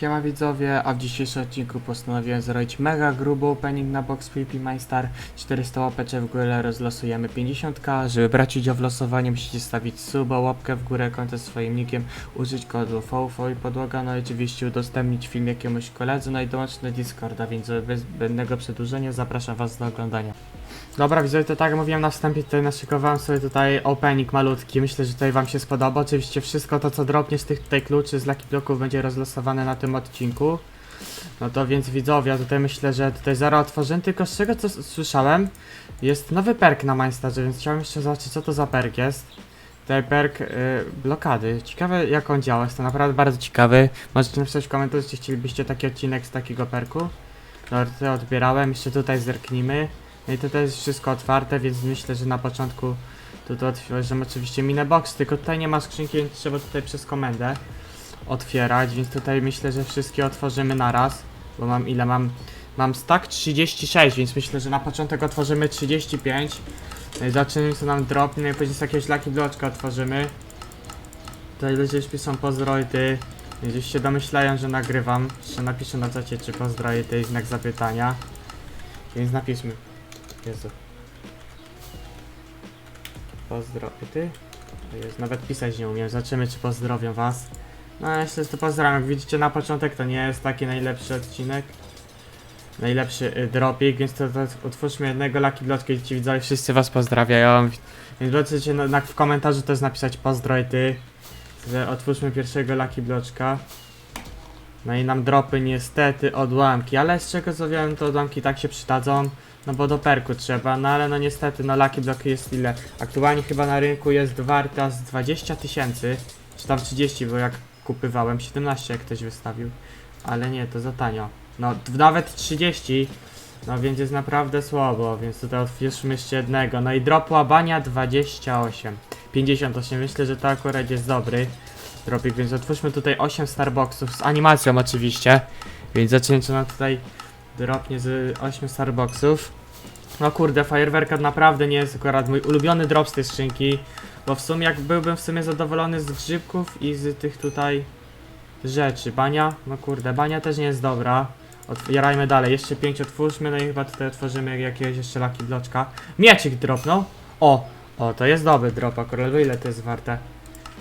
Siema widzowie, a w dzisiejszym odcinku postanowiłem zrobić mega gruby opening na box PP MyStar 400 łapeczek w górę, rozlosujemy 50k Żeby brać udział w losowaniu musicie stawić suba, łapkę w górę, konto swoim nickiem Użyć kodu FOFO i podłoga, no i oczywiście udostępnić film jakiemuś koledze No i dołączyć do Discorda, więc bez zbędnego przedłużenia zapraszam was do oglądania Dobra widzowie, to tak jak mówiłem na wstępie, tutaj naszykowałem sobie tutaj opening malutki, myślę, że tutaj wam się spodoba. Oczywiście wszystko to, co dropnie z tych tutaj kluczy, z Lucky Bloków będzie rozlosowane na tym odcinku. No to więc widzowie, ja tutaj myślę, że tutaj zero otworzę, tylko z czego co słyszałem, jest nowy perk na Mindstarze, więc chciałem jeszcze zobaczyć, co to za perk jest. Tutaj perk y, blokady. Ciekawe jak on działa, jest to naprawdę bardzo ciekawy. Możecie napisać w komentarzu, czy chcielibyście taki odcinek z takiego perku. Dobra, tutaj odbierałem, jeszcze tutaj zerknijmy. No i też jest wszystko otwarte, więc myślę, że na początku tutaj otworzymy oczywiście minę box, tylko tutaj nie ma skrzynki, więc trzeba tutaj przez komendę otwierać, więc tutaj myślę, że wszystkie otworzymy naraz, bo mam ile mam? Mam stack 36, więc myślę, że na początek otworzymy 35. No i zobaczymy co nam dropnie, i później z jakiegoś Lucky Bloczka otworzymy. Tutaj ludzie już piszą pozdrojty, już się domyślają, że nagrywam. Jeszcze napiszę na czacie, czy pozdrojty, znak zapytania. Więc napiszmy. Jezu. Pozdro... I ty? Jest, nawet pisać nie umiem. Zobaczymy, czy pozdrowią was. No, że to pozdrawiam. Jak widzicie na początek, to nie jest taki najlepszy odcinek. Najlepszy y, dropik, więc to, to otwórzmy jednego Lucky Bloczka i ci widzowie wszyscy was pozdrawiają. Więc możecie na, w komentarzu też napisać pozdroj ty. Że otwórzmy pierwszego Lucky Bloczka. No i nam dropy niestety odłamki, ale z czego co wiem, to odłamki tak się przydadzą. No bo do perku trzeba, no ale no niestety, no Lucky Block jest ile? Aktualnie chyba na rynku jest warta z 20 tysięcy, czy tam 30, bo jak kupywałem 17 jak ktoś wystawił, ale nie, to za tanio. No nawet 30, no więc jest naprawdę słabo, więc tutaj otwórzmy jeszcze jednego. No i drop łabania 28, 58, myślę, że to akurat jest dobry dropik, więc otwórzmy tutaj 8 Starboxów z animacją oczywiście, więc zaczniemy tutaj dropnie z 8 Starboxów. No kurde, fajerwerka naprawdę nie jest akurat mój ulubiony drop z tej skrzynki, bo w sumie jak byłbym w sumie zadowolony z grzybków i z tych tutaj rzeczy. Bania, no kurde, bania też nie jest dobra. Otwierajmy dalej, jeszcze 5 otwórzmy, no i chyba tutaj otworzymy jakiegoś jeszcze Lucky Bloczka. Mieczyk dropnął. O, o, to jest dobry drop akurat, ile to jest warte?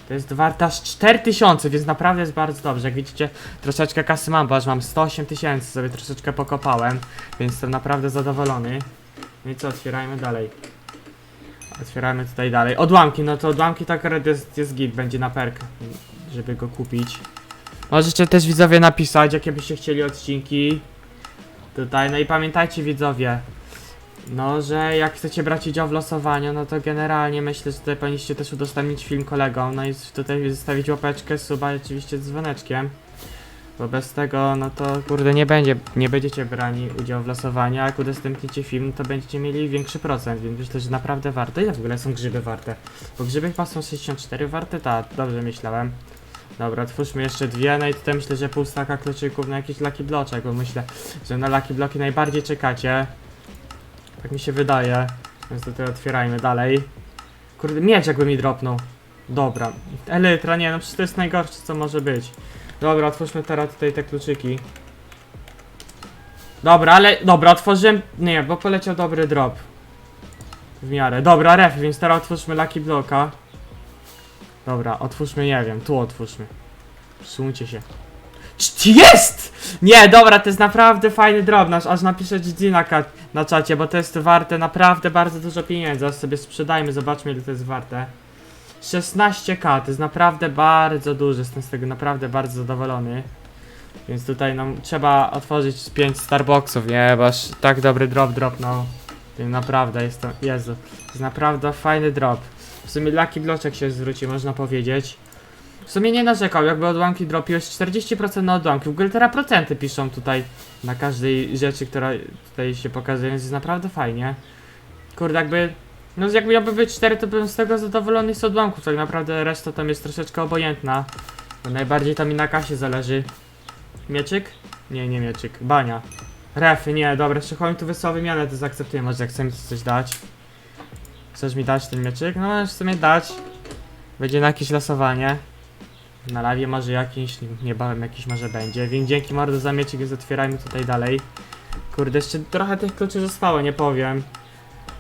To jest warte aż 4000, więc naprawdę jest bardzo dobrze. Jak widzicie, troszeczkę kasy mam, bo aż mam 108 tysięcy, sobie troszeczkę pokopałem, więc jestem naprawdę zadowolony. No i co, otwierajmy dalej. Otwieramy tutaj dalej. Odłamki, no to odłamki tak jest, jest git, będzie na perk, żeby go kupić. Możecie też widzowie napisać, jakie byście chcieli odcinki. Tutaj, no i pamiętajcie widzowie, no, że jak chcecie brać udział w losowaniu, no to generalnie myślę, że tutaj powinniście też udostępnić film kolegom, no i tutaj zostawić łapeczkę, suba i oczywiście dzwoneczkiem. Bo bez tego, no to kurde nie będzie, nie będziecie brani udział w losowaniu, a jak udostępnicie film, to będziecie mieli większy procent, więc myślę, że naprawdę warto. Ile w ogóle są grzyby warte? Bo grzyby chyba są 64 warte? Tak, dobrze myślałem. Dobra, otwórzmy jeszcze dwie, no i tutaj myślę, że pół staka kluczyków na jakiś Lucky Bloczek, bo myślę, że na Lucky Bloki najbardziej czekacie. Tak mi się wydaje. Więc tutaj otwierajmy dalej. Kurde, miecz jakby mi dropnął. Dobra. Elytra, nie no przecież to jest najgorsze co może być. Dobra, otwórzmy teraz tutaj te kluczyki. Dobra, ale... Dobra, otworzyłem... Nie, bo poleciał dobry drop. W miarę. Dobra, ref, więc teraz otwórzmy Lucky Blocka. Dobra, otwórzmy, nie wiem, tu otwórzmy. Przesuńcie się. Jest! Nie, dobra, to jest naprawdę fajny drop, nasz, aż napiszę GG na, na czacie, bo to jest warte naprawdę bardzo dużo pieniędzy. Zaraz sobie sprzedajmy, zobaczmy ile to jest warte. 16k, to jest naprawdę bardzo dużo, jestem z tego naprawdę bardzo zadowolony. Więc tutaj nam trzeba otworzyć 5 Starboxów, nie, bo tak dobry drop dropnął. To naprawdę jest to, Jezu, to jest naprawdę fajny drop. W sumie Lucky Bloczek się zwróci, można powiedzieć. W sumie nie narzekał, jakby odłamki dropiłeś 40% na odłamki. W ogóle teraz procenty piszą tutaj na każdej rzeczy, która tutaj się pokazuje, więc jest naprawdę fajnie. Kurde, jakby. No jakby miałby być 4, to bym z tego zadowolony z odłamków. Tak naprawdę reszta tam jest troszeczkę obojętna. Bo najbardziej to mi na kasie zależy. Mieczyk? Nie, nie mieczyk. Bania. Refy, nie, dobra, jeszcze tu wysłał wymianę, to zaakceptuję, może jak chcesz mi coś dać. Chcesz mi dać ten mieczyk? No możesz w dać. Będzie na jakieś losowanie. Na live może jakiś, niebawem jakiś może będzie, więc dzięki mordo za miecik, więc otwierajmy tutaj dalej. Kurde, jeszcze trochę tych kluczy zostało, nie powiem.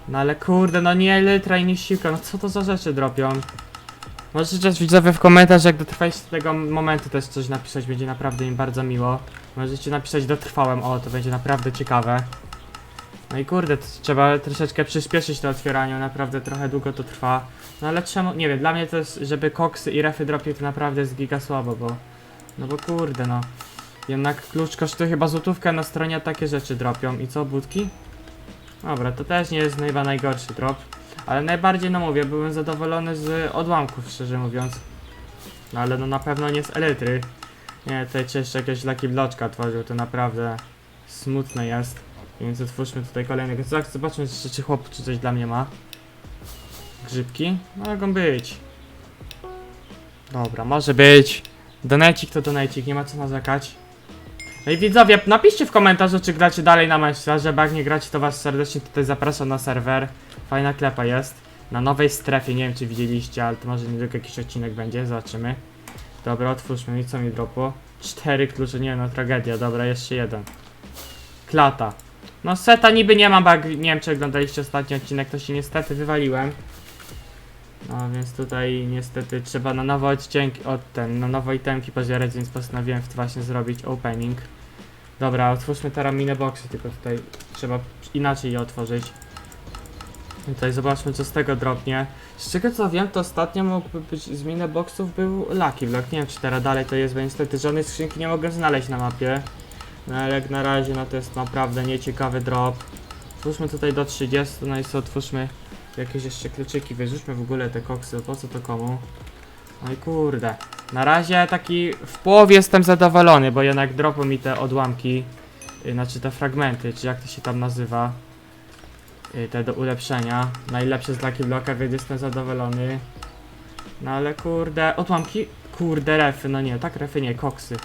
No ale kurde, no nie litra i nie siłka, no co to za rzeczy dropią? Możecie też widzowie w komentarzach, jak dotrwaliście do tego momentu też coś napisać, będzie naprawdę im bardzo miło. Możecie napisać dotrwałem, o to będzie naprawdę ciekawe. No i kurde, trzeba troszeczkę przyspieszyć to otwieranie, naprawdę trochę długo to trwa. No ale czemu, nie wiem, dla mnie to jest, żeby koksy i refy dropiły to naprawdę jest giga słabo, bo... No bo kurde no. Jednak klucz kosztuje chyba złotówkę na stronie, takie rzeczy dropią. I co, budki? Dobra, to też nie jest chyba najgorszy drop. Ale najbardziej, no mówię, byłem zadowolony z odłamków, szczerze mówiąc. No ale no na pewno nie z elitry. Nie, tutaj jeszcze jakiegoś Lucky Bloczka tworzył, to naprawdę smutne jest. Więc otwórzmy tutaj kolejnego. Tak, zobaczmy jeszcze, czy chłop czy coś dla mnie ma. Grzybki? Mogą być. Dobra, może być. Donecik to donecik, nie ma co narzekać. No i widzowie, napiszcie w komentarzu, czy gracie dalej na Manchesterze, bo jak nie gracie, to was serdecznie tutaj zapraszam na serwer. Fajna klepa jest. Na nowej strefie, nie wiem czy widzieliście, ale to może niedługo jakiś odcinek będzie, zobaczymy. Dobra, otwórzmy, i co mi dropło? Cztery klucze, nie no, tragedia, dobra, jeszcze jeden. Klata. No seta niby nie mam, bo jak, nie wiem czy oglądaliście ostatni odcinek, to się niestety wywaliłem. No więc tutaj niestety trzeba na nowe odcinki, od ten, na nowe itemki pozbierać, więc postanowiłem właśnie zrobić opening. Dobra, otwórzmy teraz mine boxy, tylko tutaj trzeba inaczej je otworzyć. I Tutaj zobaczmy co z tego dropnie. Z czego co wiem, to ostatnio mógłby być z mine boxów był Lucky Block. Nie wiem czy teraz dalej to jest, bo niestety żadnej skrzynki nie mogę znaleźć na mapie. No ale jak na razie, no to jest naprawdę nieciekawy drop. Otwórzmy tutaj do 30, no i co, otwórzmy jakieś jeszcze kluczyki, wyrzućmy w ogóle te koksy, po co to komu? No i kurde. Na razie taki w połowie jestem zadowolony, bo jednak dropią mi te odłamki, yy, znaczy te fragmenty, czy jak to się tam nazywa. Yy, te do ulepszenia. Najlepsze z Lucky Blocka, więc jestem zadowolony. No ale kurde, odłamki? Kurde, refy, no nie, tak refy nie, koksy.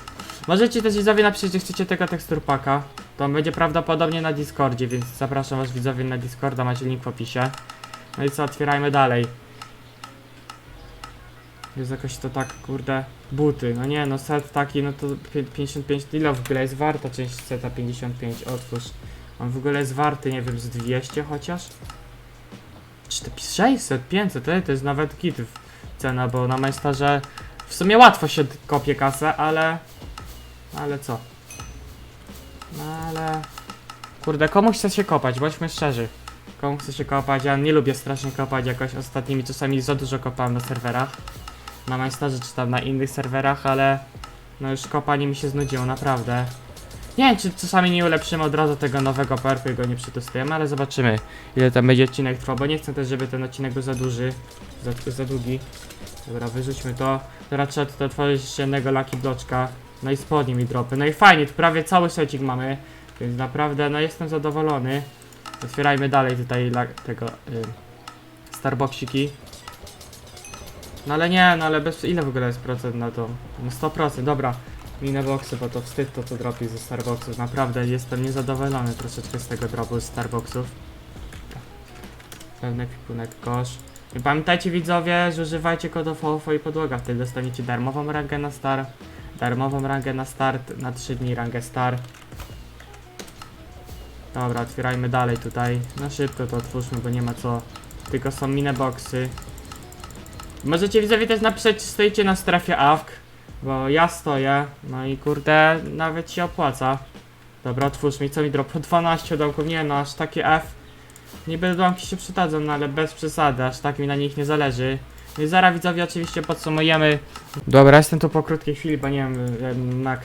Możecie też widzowie napisać, że chcecie tego teksturpaka. To będzie prawdopodobnie na Discordzie, więc zapraszam was widzowie na Discorda, macie link w opisie. No i co, otwierajmy dalej. Jest jakoś to tak, kurde, buty. No nie, no set taki, no to pi- 55 ile w ogóle jest warta część seta 55, otwórz. On w ogóle jest warty, nie wiem, z 200 chociaż? Czy to pi- 600, 500, to, jest nawet git w- cena, bo na Majstarze w sumie łatwo się kopie kasę, ale... Ale co? No ale... Kurde, komu chce się kopać, bądźmy szczerzy. Komu chce się kopać, ja nie lubię strasznie kopać jakoś ostatnimi czasami za dużo kopałem na serwerach. Na Majstarze czy tam na innych serwerach, ale... No już kopanie mi się znudziło, naprawdę. Nie wiem, czy czasami nie ulepszymy od razu tego nowego perku i go nie przetestujemy, ale zobaczymy ile tam będzie odcinek trwał, bo nie chcę też, żeby ten odcinek był za duży, za, za długi. Dobra, wyrzućmy to. Teraz trzeba tutaj otworzyć jeszcze jednego Lucky Bloczka. No i spodnie mi dropy. No i fajnie, tu prawie cały secik mamy, więc naprawdę, no jestem zadowolony. Otwierajmy dalej tutaj tego y. No ale nie, no ale bez... ile w ogóle jest procent na to? No 100%, dobra. Minę boxy, bo to wstyd to co dropi ze Starbucksów. Naprawdę jestem niezadowolony troszeczkę z tego dropu z Starbucksów. Pełny kwipunek kosz. I pamiętajcie widzowie, że używajcie kodu FOFO i podłoga, wtedy dostaniecie darmową rangę na star, darmową rangę na start, na 3 dni rangę star. Dobra, otwierajmy dalej tutaj. No szybko to otwórzmy, bo nie ma co. Tylko są mine boxy. Możecie widzowie też napisać, stoicie na strefie AFK, bo ja stoję, no i kurde, nawet się opłaca. Dobra, otwórz mi, co mi dropło? 12 dołków, nie no, aż takie F. Niby odłamki się przydadzą, no ale bez przesady, aż tak mi na nich nie zależy. Zaraz widzowie oczywiście podsumujemy. Dobra, jestem tu po krótkiej chwili, bo nie wiem, e,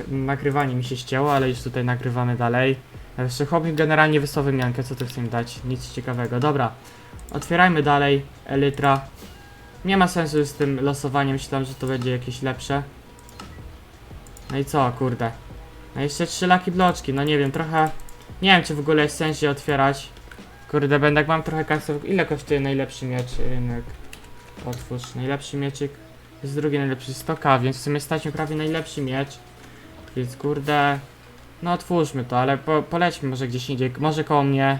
nak mi się ścięło, ale już tutaj nagrywamy dalej. Jeszcze chłop mi generalnie wysłał wymiankę, co tu chcę im dać? Nic ciekawego. Dobra, otwierajmy dalej, Elytra. Nie ma sensu z tym losowaniem, myślałem, że to będzie jakieś lepsze. No i co, kurde. No jeszcze trzy laki bloczki, no nie wiem, trochę... Nie wiem, czy w ogóle jest sens je otwierać. Kurde, będę jak mam trochę kasy. Ile kosztuje najlepszy miecz? Rynek. Otwórz. Najlepszy mieczyk. Jest drugi najlepszy 100k, więc w sumie stać prawie najlepszy miecz. Więc kurde. No otwórzmy to, ale po, polećmy może gdzieś indziej. Może koło mnie.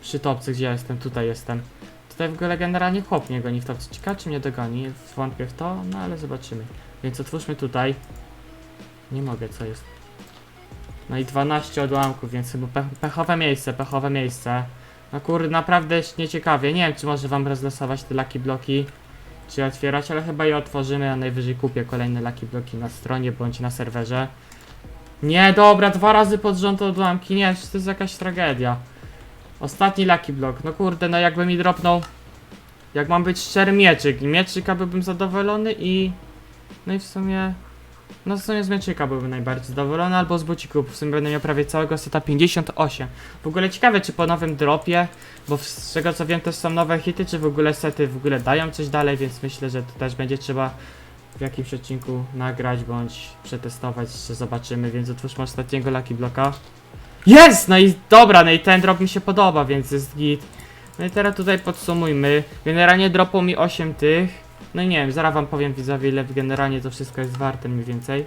Przy topce, gdzie ja jestem? Tutaj jestem. Tutaj w ogóle generalnie chłop mnie goni w to. Ciekawe czy mnie dogoni, wątpię w to, no ale zobaczymy. Więc otwórzmy tutaj. Nie mogę, co jest? No i 12 odłamków, więc chyba pech, pechowe miejsce, pechowe miejsce. No kurde, naprawdę nieciekawie. Nie wiem, czy może wam rozlosować te laki bloki, czy otwierać, ale chyba je otworzymy, a najwyżej kupię kolejne laki bloki na stronie bądź na serwerze. Nie, dobra, dwa razy pod rząd odłamki, nie, to jest jakaś tragedia. Ostatni Lucky Block, no kurde, no jakby mi dropnął, jak mam być szczery, mieczyk, mieczyka byłbym zadowolony i, no i w sumie, no w sumie z mieczyka byłbym najbardziej zadowolony, albo z bucików, w sumie będę miał prawie całego seta 58. W ogóle ciekawe, czy po nowym dropie, bo z tego co wiem też są nowe hity, czy w ogóle sety w ogóle dają coś dalej, więc myślę, że to też będzie trzeba w jakimś odcinku nagrać, bądź przetestować, że zobaczymy, więc otwórzmy ostatniego Lucky Blocka. Jest! No i dobra, no i ten drop mi się podoba, więc jest git. No i teraz tutaj podsumujmy. Generalnie dropło mi 8 tych. No i nie wiem, zaraz wam powiem widzowie ile generalnie to wszystko jest warte mniej więcej.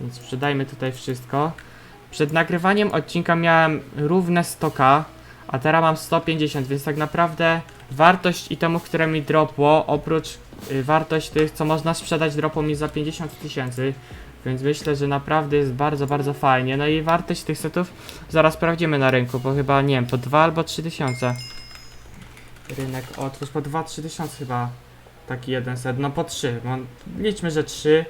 Więc sprzedajmy tutaj wszystko. Przed nagrywaniem odcinka miałem równe 100k, a teraz mam 150, więc tak naprawdę wartość itemów, które mi dropło, oprócz y, wartość tych, co można sprzedać, dropło mi za 50 tysięcy. Więc myślę, że naprawdę jest bardzo, bardzo fajnie. No i wartość tych setów zaraz sprawdzimy na rynku, bo chyba nie wiem, po 2 albo 3 tysiące. Rynek otwórz po 2-3 tysiące chyba taki jeden set. No po 3, bo liczmy, że 3.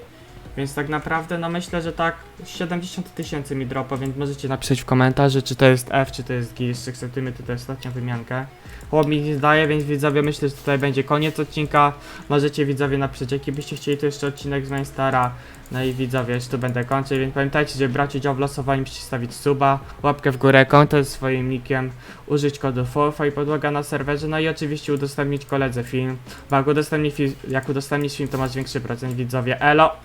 Więc tak naprawdę, no myślę, że tak 70 tysięcy mi dropa, więc możecie napisać w komentarzu, czy to jest F, czy to jest G, jeszcze akceptujemy tutaj ostatnią wymiankę. Chłop mi nie zdaje, więc widzowie myślę, że tutaj będzie koniec odcinka. Możecie widzowie napisać, jaki byście chcieli to jeszcze odcinek z Mainstara. No i widzowie, tu będę kończył, więc pamiętajcie, że brać udział w losowaniu musicie stawić suba, łapkę w górę, konto z swoim nickiem, użyć kodu FOFA i podłoga na serwerze, no i oczywiście udostępnić koledze film, bo jak udostępnisz, jak udostępnisz film, to masz większy procent widzowie, elo!